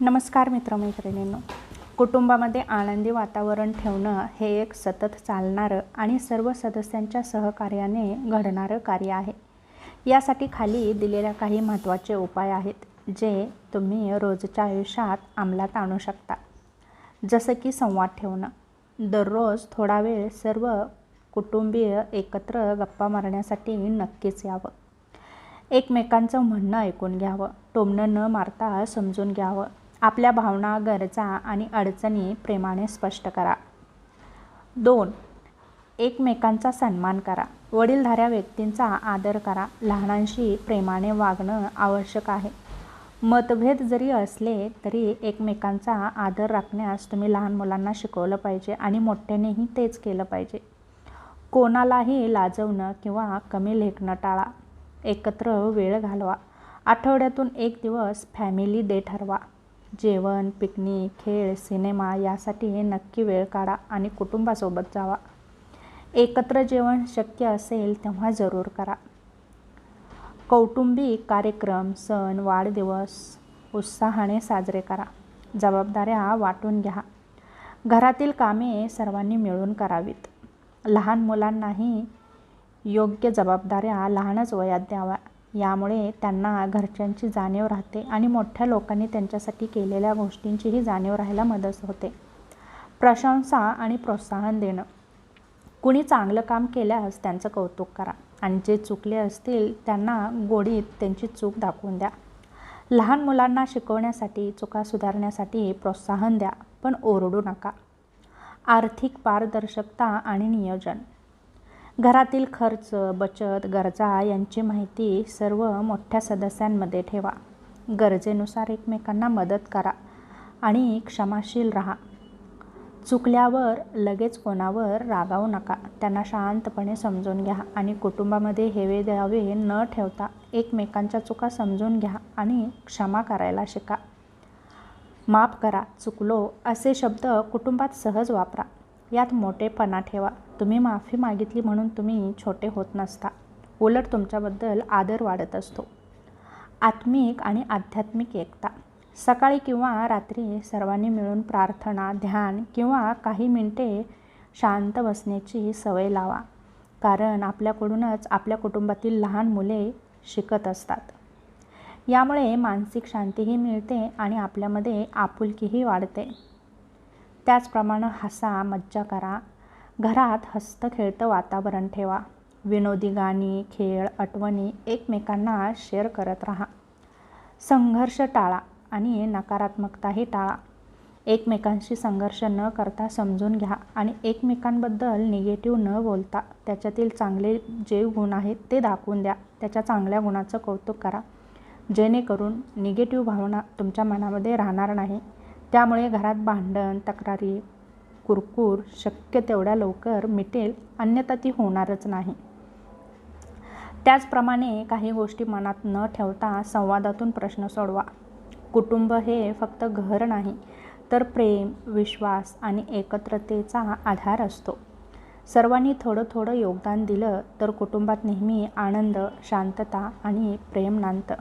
नमस्कार मित्रमैत्रिणींनो. कुटुंबामध्ये आनंदी वातावरण ठेवणं हे एक सतत चालणारं आणि सर्व सदस्यांच्या सहकार्याने घडणारं कार्य आहे. यासाठी खाली दिलेल्या काही महत्त्वाचे उपाय आहेत जे तुम्ही रोजच्या आयुष्यात अंमलात आणू शकता. जसं की संवाद ठेवणं. दररोज थोडा वेळ सर्व कुटुंबीय एकत्र गप्पा मारण्यासाठी नक्कीच यावं. एकमेकांचं म्हणणं ऐकून घ्यावं. टोमणं न मारता समजून घ्यावं. आपल्या भावना गरजा आणि अडचणी प्रेमाने स्पष्ट करा. दोन एकमेकांचा सन्मान करा. वडीलधाऱ्या व्यक्तींचा आदर करा. लहानांशी प्रेमाने वागणं आवश्यक आहे. मतभेद जरी असले तरी एकमेकांचा आदर राखण्यास तुम्ही लहान मुलांना शिकवलं पाहिजे आणि मोठ्यानेही तेच केलं पाहिजे. कोणालाही लाजवणं किंवा कमी लेखणं टाळा. एकत्र वेळ घालवा. आठवड्यातून एक दिवस फॅमिली डे ठरवा. जेवण पिकनिक खेळ सिनेमा यासाठी नक्की वेळ काढा आणि कुटुंबासोबत जावा. एकत्र जेवण शक्य असेल तेव्हा जरूर करा. कौटुंबिक कार्यक्रम सण वाढदिवस उत्साहाने साजरे करा. जबाबदाऱ्या वाटून घ्या. घरातील कामे सर्वांनी मिळून करावीत. लहान मुलांनाही योग्य जबाबदाऱ्या लहानच वयात द्याव्या. यामुळे त्यांना घरच्यांची जाणीव राहते आणि मोठ्या लोकांनी त्यांच्यासाठी केलेल्या गोष्टींचीही जाणीव राहायला मदत होते. प्रशंसा आणि प्रोत्साहन देणं. कुणी चांगलं काम केल्यास त्यांचं कौतुक करा. आणि जे चुकले असतील त्यांना गोडीत त्यांची चूक दाखवून द्या. लहान मुलांना शिकवण्यासाठी चुका सुधारण्यासाठी प्रोत्साहन द्या पण ओरडू नका. आर्थिक पारदर्शकता आणि नियोजन. घरातील खर्च बचत गरजा यांची माहिती सर्व मोठ्या सदस्यांमध्ये ठेवा. गरजेनुसार एकमेकांना मदत करा आणि क्षमाशील राहा. चुकल्यावर लगेच कोणावर रागावू नका. त्यांना शांतपणे समजून घ्या आणि कुटुंबामध्ये हेवे द्यावे न ठेवता एकमेकांच्या चुका समजून घ्या आणि क्षमा करायला शिका. माफ करा चुकलो असे शब्द कुटुंबात सहज वापरा. यात मोठेपणा ठेवा. तुम्ही माफी मागितली म्हणून तुम्ही छोटे होत नसता. उलट तुमच्याबद्दल आदर वाढत असतो. आत्मिक आणि आध्यात्मिक एकता. सकाळी किंवा रात्री सर्वांनी मिळून प्रार्थना ध्यान किंवा काही मिनटे शांत बसण्याची सवय लावा. कारण आपल्याकडूनच आपल्या कुटुंबातील लहान मुले शिकत असतात. यामुळे मानसिक शांतीही मिळते आणि आपल्यामध्ये आपुलकीही वाढते. त्याचप्रमाणे हसा मज्जा करा. घरात हस्त खेळतं वातावरण ठेवा. विनोदी गाणी खेळ आठवणी एकमेकांना शेअर करत राहा. संघर्ष टाळा आणि नकारात्मकताही टाळा. एकमेकांशी संघर्ष न करता समजून घ्या आणि एकमेकांबद्दल निगेटिव्ह न बोलता त्याच्यातील चांगले जे गुण आहेत ते दाखवून द्या. त्याच्या चांगल्या गुणाचं कौतुक करा. जेणेकरून निगेटिव्ह भावना तुमच्या मनामध्ये राहणार नाही. त्यामुळे घरात भांडण तक्रारी कुरकूर शक्य तेवढ्या लवकर मिटेल अन्यथा ती होणारच नाही. त्याचप्रमाणे काही गोष्टी मनात न ठेवता संवादातून प्रश्न सोडवा. कुटुंब हे फक्त घर नाही तर प्रेम विश्वास आणि एकत्रतेचा आधार असतो. सर्वांनी थोडं थोडं योगदान दिलं तर कुटुंबात नेहमी आनंद शांतता आणि प्रेम नांदतं.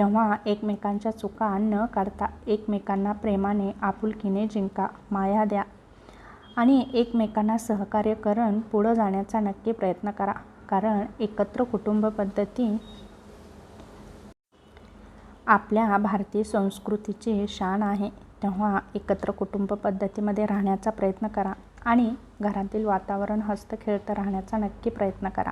तेव्हा एकमेकांच्या चुका न काढता एकमेकांना प्रेमाने आपुलकीने जिंका माया द्या. आणि एकमेकांना सहकार्य करून पुढं जाण्याचा नक्की प्रयत्न करा. कारण एकत्र कुटुंब पद्धती आपल्या भारतीय संस्कृतीची शान आहे. तेव्हा एकत्र कुटुंब पद्धतीमध्ये राहण्याचा प्रयत्न करा आणि घरातील वातावरण हस्तखेळतं राहण्याचा नक्की प्रयत्न करा.